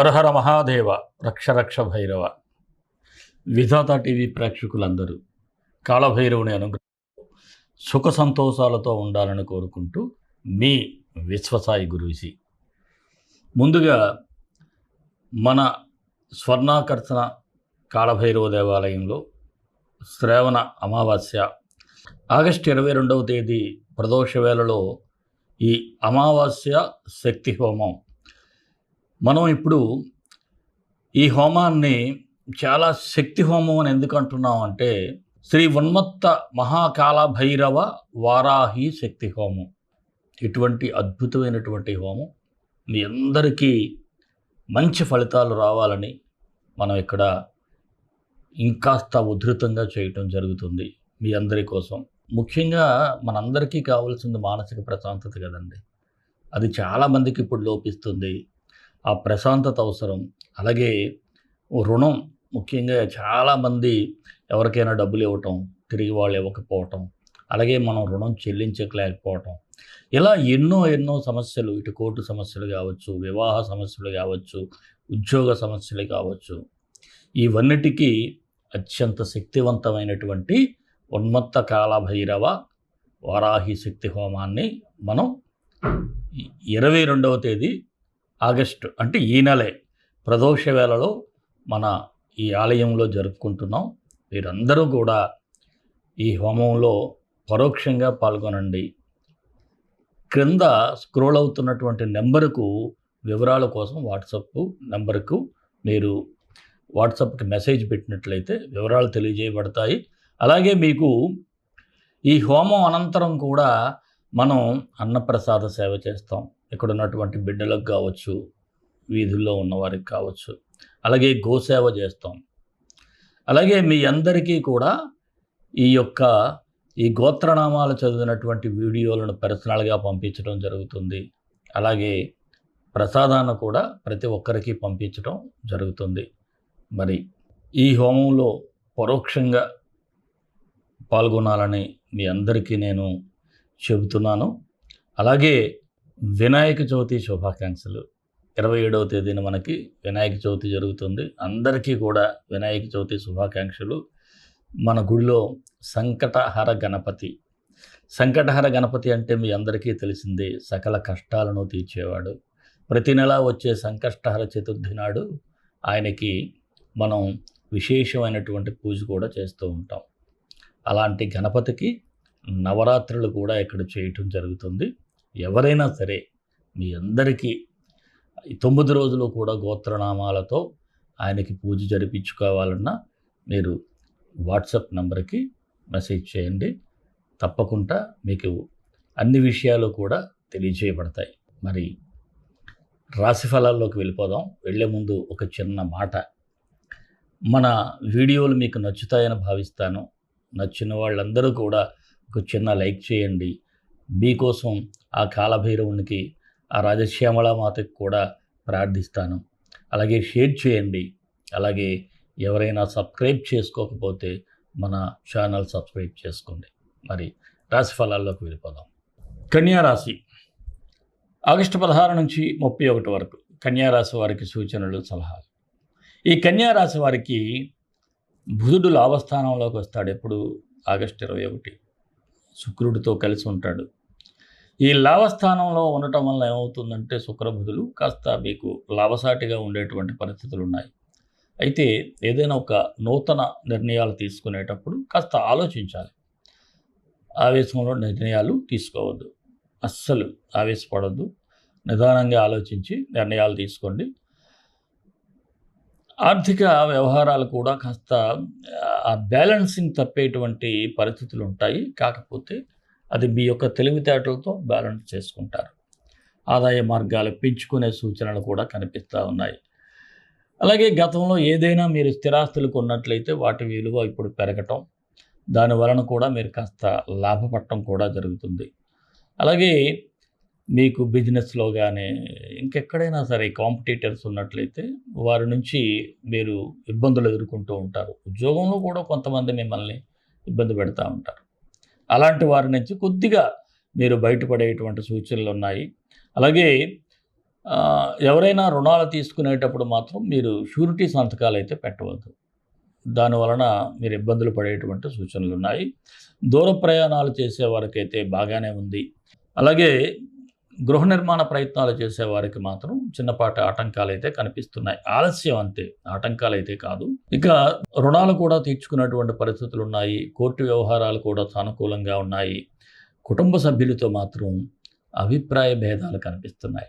హరహర మహాదేవ రక్ష రక్ష భైరవ. విధాత టీవీ ప్రేక్షకులందరూ కాళభైరవుని అనుగ్రహం సుఖ సంతోషాలతో ఉండాలని కోరుకుంటూ మీ విశ్వసాయి గురూజీ ముందుగా మన స్వర్ణాకర్షణ కాళభైరవ దేవాలయంలో శ్రావణ అమావాస్య ఆగస్టు ఇరవై రెండవ తేదీ ప్రదోష వేళలో ఈ అమావాస్య శక్తి హోమం మనం ఇప్పుడు ఈ హోమాన్ని చాలా శక్తి హోమం అని ఎందుకు అంటున్నాం అంటే శ్రీ ఉన్మత్త మహాకాల భైరవ వారాహి శక్తి హోమం. ఇటువంటి అద్భుతమైనటువంటి హోమం. మీ అందరికీ మంచి ఫలితాలు రావాలని మనం ఇక్కడ ఇంకాస్త ఉధృతంగా చేయటం జరుగుతుంది మీ అందరి కోసం. ముఖ్యంగా మనందరికీ కావాల్సింది మానసిక ప్రశాంతత కదండి. అది చాలామందికి ఇప్పుడు లోపిస్తుంది. ఆ ప్రశాంతత అవసరం. అలాగే రుణం ముఖ్యంగా చాలామంది ఎవరికైనా డబ్బులు ఇవ్వటం తిరిగి వాళ్ళు ఇవ్వకపోవటం అలాగే మనం రుణం చెల్లించలేకపోవటం. ఇలా ఎన్నో ఎన్నో సమస్యలు ఇటు కోర్టు సమస్యలు కావచ్చు వివాహ సమస్యలు కావచ్చు ఉద్యోగ సమస్యలు కావచ్చు. ఇవన్నిటికీ అత్యంత శక్తివంతమైనటువంటి ఉన్మత్త కాల భైరవ వారాహి శక్తి హోమాన్ని మనం ఇరవై రెండవ తేదీ ఆగస్టు అంటే ఈ నెలే ప్రదోష వేళలో మన ఈ ఆలయంలో జరుపుకుంటున్నాం. మీరందరూ కూడా ఈ హోమంలో పరోక్షంగా పాల్గొనండి. క్రింద స్క్రోల్ అవుతున్నటువంటి నెంబరుకు వివరాల కోసం వాట్సప్ నెంబర్కు మీరు వాట్సాప్కి మెసేజ్ పెట్టినట్లయితే వివరాలు తెలియజేయబడతాయి. అలాగే మీకు ఈ హోమం అనంతరం కూడా మనం అన్నప్రసాద సేవ చేస్తాం. ఇక్కడ ఉన్నటువంటి బిడ్డలకు కావచ్చు వీధుల్లో ఉన్నవారికి కావచ్చు. అలాగే గోసేవ చేస్తాం. అలాగే మీ అందరికీ కూడా ఈ యొక్క ఈ గోత్రనామాలు చదివినటువంటి వీడియోలను పర్సనల్గా పంపించడం జరుగుతుంది. అలాగే ప్రసాదాన్ని కూడా ప్రతి ఒక్కరికి పంపించడం జరుగుతుంది. మరి ఈ హోమంలో పరోక్షంగా పాల్గొనాలని మీ అందరికీ నేను చెబుతున్నాను. అలాగే వినాయక చవితి శుభాకాంక్షలు. ఇరవై ఏడవ తేదీన మనకి వినాయక చవితి జరుగుతుంది. అందరికీ కూడా వినాయక చవితి శుభాకాంక్షలు. మన గుడిలో సంకటహర గణపతి. సంకటహర గణపతి అంటే మీ అందరికీ తెలిసిందే సకల కష్టాలను తీర్చేవాడు. ప్రతి నెల వచ్చే సంకష్టహర చతుర్థి నాడు ఆయనకి మనం విశేషమైనటువంటి పూజ కూడా చేస్తూ ఉంటాం. అలాంటి గణపతికి నవరాత్రులు కూడా ఇక్కడ చేయటం జరుగుతుంది. ఎవరైనా సరే మీ అందరికీ తొమ్మిది రోజులు కూడా గోత్రనామాలతో ఆయనకి పూజ జరిపించుకోవాలన్నా మీరు వాట్సాప్ నెంబర్కి మెసేజ్ చేయండి. తప్పకుండా మీకు అన్ని విషయాలు కూడా తెలియజేయబడతాయి. మరి రాశి ఫలాల్లోకి వెళ్ళిపోదాం. వెళ్ళే ముందు ఒక చిన్న మాట. మన వీడియోలు మీకు నచ్చుతాయని భావిస్తాను. నచ్చిన వాళ్ళందరూ కూడా ఒక చిన్న లైక్ చేయండి. మీకోసం ఆ కాలభైరవునికి ఆ రాజశ్యామలామాతకి కూడా ప్రార్థిస్తాను. అలాగే షేర్ చేయండి. అలాగే ఎవరైనా సబ్స్క్రైబ్ చేసుకోకపోతే మన ఛానల్ సబ్స్క్రైబ్ చేసుకోండి. మరి రాశి ఫలాల్లోకి వెళ్ళిపోదాం. కన్యారాశి ఆగస్టు పదహారు నుంచి ముప్పై ఒకటి వరకు కన్యారాశి వారికి సూచనలు సలహాలు. ఈ కన్యారాశి వారికి బుధుడు లాభస్థానంలోకి వస్తాడు. ఎప్పుడు? ఆగస్టు ఇరవై ఒకటి. శుక్రుడితో కలిసి ఉంటాడు. ఈ లాభస్థానంలో ఉండటం వల్ల ఏమవుతుందంటే శుక్రబుధులు కాస్త మీకు లాభసాటిగా ఉండేటువంటి పరిస్థితులు ఉన్నాయి. అయితే ఏదైనా ఒక నూతన నిర్ణయాలు తీసుకునేటప్పుడు కాస్త ఆలోచించాలి. ఆవేశంలో నిర్ణయాలు తీసుకోవద్దు. అస్సలు ఆవేశపడద్దు. నిదానంగా ఆలోచించి నిర్ణయాలు తీసుకోండి. ఆర్థిక వ్యవహారాలు కూడా కాస్త ఆ బ్యాలెన్సింగ్ తప్పేటువంటి పరిస్థితులు ఉంటాయి. కాకపోతే అది మీ యొక్క తెలివితేటలతో బ్యాలెన్స్ చేసుకుంటారు. ఆదాయ మార్గాలు పెంచుకునే సూచనలు కూడా కనిపిస్తూ ఉన్నాయి. అలాగే గతంలో ఏదైనా మీరు స్థిరాస్తులు కొన్నట్లయితే వాటి విలువ ఇప్పుడు పెరగటం దాని వలన కూడా మీరు కాస్త లాభపడటం కూడా జరుగుతుంది. అలాగే మీకు బిజినెస్లో కానీ ఇంకెక్కడైనా సరే కాంపిటీటర్స్ ఉన్నట్లయితే వారి నుంచి మీరు ఇబ్బందులు ఎదుర్కొంటూ ఉంటారు. ఉద్యోగంలో కూడా కొంతమంది మిమ్మల్ని ఇబ్బంది పెడతా ఉంటారు. అలాంటి వారి నుంచి కొద్దిగా మీరు బయటపడేటువంటి సూచనలు ఉన్నాయి. అలాగే ఎవరైనా రుణాలు తీసుకునేటప్పుడు మాత్రం మీరు షూరిటీ సంతకాలు అయితే పెట్టవద్దు. దాని వలన మీరు ఇబ్బందులు పడేటువంటి సూచనలు ఉన్నాయి. దూర ప్రయాణాలు చేసే వారికైతే బాగానే ఉంది. అలాగే గృహ నిర్మాణ ప్రయత్నాలు చేసే వారికి మాత్రం చిన్నపాటి ఆటంకాలు అయితే కనిపిస్తున్నాయి. ఆలస్యం అంతే ఆటంకాలు అయితే కాదు. ఇక రుణాలు కూడా తీర్చుకున్నటువంటి పరిస్థితులు ఉన్నాయి. కోర్టు వ్యవహారాలు కూడా సానుకూలంగా ఉన్నాయి. కుటుంబ సభ్యులతో మాత్రం అభిప్రాయ భేదాలు కనిపిస్తున్నాయి.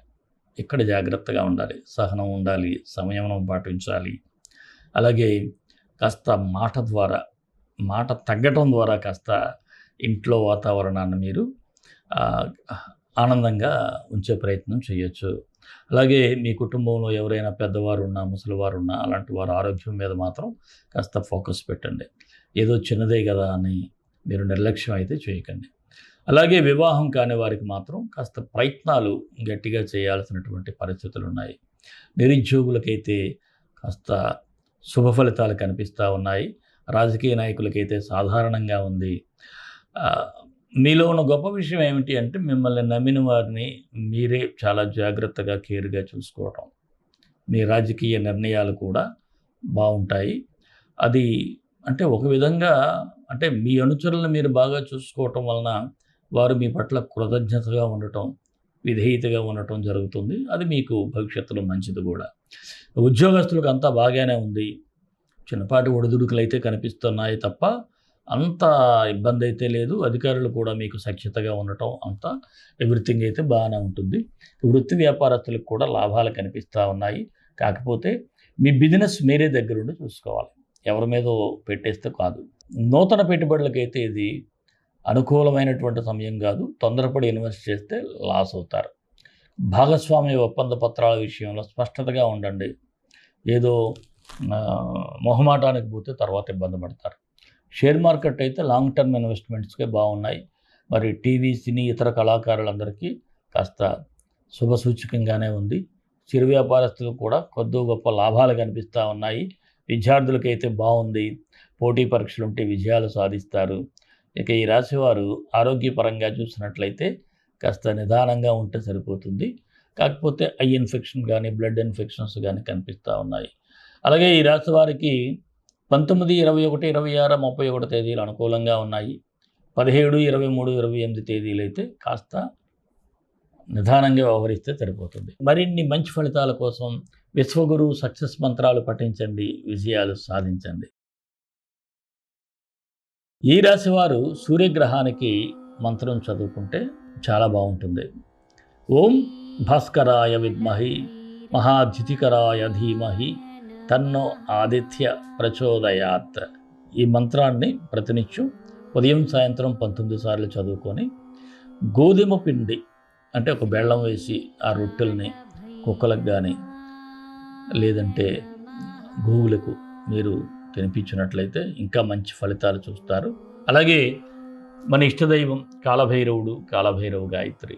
ఇక్కడ జాగ్రత్తగా ఉండాలి. సహనం ఉండాలి. సంయమనం పాటించాలి. అలాగే కాస్త మాట ద్వారా మాట తగ్గటం ద్వారా కాస్త ఇంట్లో వాతావరణాన్ని మీరు ఆనందంగా ఉంచే ప్రయత్నం చేయొచ్చు. అలాగే మీ కుటుంబంలో ఎవరైనా పెద్దవారు ఉన్నా ముసలివారు ఉన్నా అలాంటి వారు ఆరోగ్యం మీద మాత్రం కాస్త ఫోకస్ పెట్టండి. ఏదో చిన్నదే కదా అని మీరు నిర్లక్ష్యం అయితే చేయకండి. అలాగే వివాహం కాని వారికి మాత్రం కాస్త ప్రయత్నాలు గట్టిగా చేయాల్సినటువంటి పరిస్థితులు ఉన్నాయి నిరుద్యోగులకైతే కాస్త శుభ ఫలితాలు కనిపిస్తూ ఉన్నాయి. రాజకీయ నాయకులకైతే సాధారణంగా ఉంది. మీలో ఉన్న గొప్ప విషయం ఏమిటి అంటే మిమ్మల్ని నమ్మిన వారిని మీరే చాలా జాగ్రత్తగా కేర్గా చూసుకోవటం. మీ రాజకీయ నిర్ణయాలు కూడా బాగుంటాయి. అది అంటే ఒక విధంగా అంటే మీ అనుచరులను మీరు బాగా చూసుకోవటం వలన వారు మీ పట్ల కృతజ్ఞతగా ఉండటం విధేయతగా ఉండటం జరుగుతుంది. అది మీకు భవిష్యత్తులో మంచిది కూడా. ఉద్యోగస్తులకు అంతా బాగానే ఉంది. చిన్నపాటి ఒడిదుడుకులు అయితే కనిపిస్తున్నాయి తప్ప అంత ఇబ్బంది అయితే లేదు. అధికారులు కూడా మీకు సఖ్యతగా ఉండటం అంత ఎవ్రీథింగ్ అయితే బాగానే ఉంటుంది. వృత్తి వ్యాపారస్తులకు కూడా లాభాలు కనిపిస్తూ ఉన్నాయి. కాకపోతే మీ బిజినెస్ మీరే దగ్గరుండి చూసుకోవాలి. ఎవరి మీద పెట్టేస్తే కాదు. నూతన పెట్టుబడులకైతే ఇది అనుకూలమైనటువంటి సమయం కాదు. తొందరపడి ఇన్వెస్ట్ చేస్తే లాస్ అవుతారు. భాగస్వామ్య ఒప్పంద పత్రాల విషయంలో స్పష్టతగా ఉండండి. ఏదో మొహమాటానికి పోతే తర్వాత ఇబ్బంది పడతారు. షేర్ మార్కెట్ అయితే లాంగ్ టర్మ్ ఇన్వెస్ట్మెంట్స్కే బాగున్నాయి. మరి టీవీ సినీ ఇతర కళాకారులందరికీ కాస్త శుభసూచకంగానే ఉంది. చిరు వ్యాపారస్తులకు కూడా కొద్ది గొప్ప లాభాలు కనిపిస్తూ ఉన్నాయి. విద్యార్థులకైతే బాగుంది. పోటీ పరీక్షలు ఉంటే విజయాలు సాధిస్తారు. ఇక ఈ రాశివారు ఆరోగ్యపరంగా చూసినట్లయితే కాస్త నిదానంగా ఉంటే సరిపోతుంది. కాకపోతే ఐ ఇన్ఫెక్షన్ కానీ బ్లడ్ ఇన్ఫెక్షన్స్ కానీ కనిపిస్తూ ఉన్నాయి. అలాగే ఈ రాశి వారికి పంతొమ్మిది ఇరవై ఒకటి ఇరవై ఆరు ముప్పై ఒకటి తేదీలు అనుకూలంగా ఉన్నాయి. పదిహేడు ఇరవై మూడు ఇరవై ఎనిమిది తేదీలు అయితే కాస్త నిదానంగా వ్యవహరిస్తే సరిపోతుంది. మరిన్ని మంచి ఫలితాల కోసం విశ్వగురు సక్సెస్ మంత్రాలు పఠించండి విజయాలు సాధించండి. ఈ రాశి వారు సూర్యగ్రహానికి మంత్రం చదువుకుంటే చాలా బాగుంటుంది. ఓం భాస్కరాయ విద్మహి మహాద్యుతికరాయ ధీమహి తన్నో ఆదిత్య ప్రచోదయాత్. ఈ మంత్రాన్ని ప్రతినిత్యం ఉదయం సాయంత్రం పంతొమ్మిది సార్లు చదువుకొని గోధుమ పిండి అంటే ఒక బెల్లం వేసి ఆ రొట్టెల్ని కుక్కలకు కానీ లేదంటే గోవులకు మీరు తినిపించినట్లయితే ఇంకా మంచి ఫలితాలు చూస్తారు. అలాగే మన ఇష్టదైవం కాలభైరవుడు కాలభైరవ గాయత్రి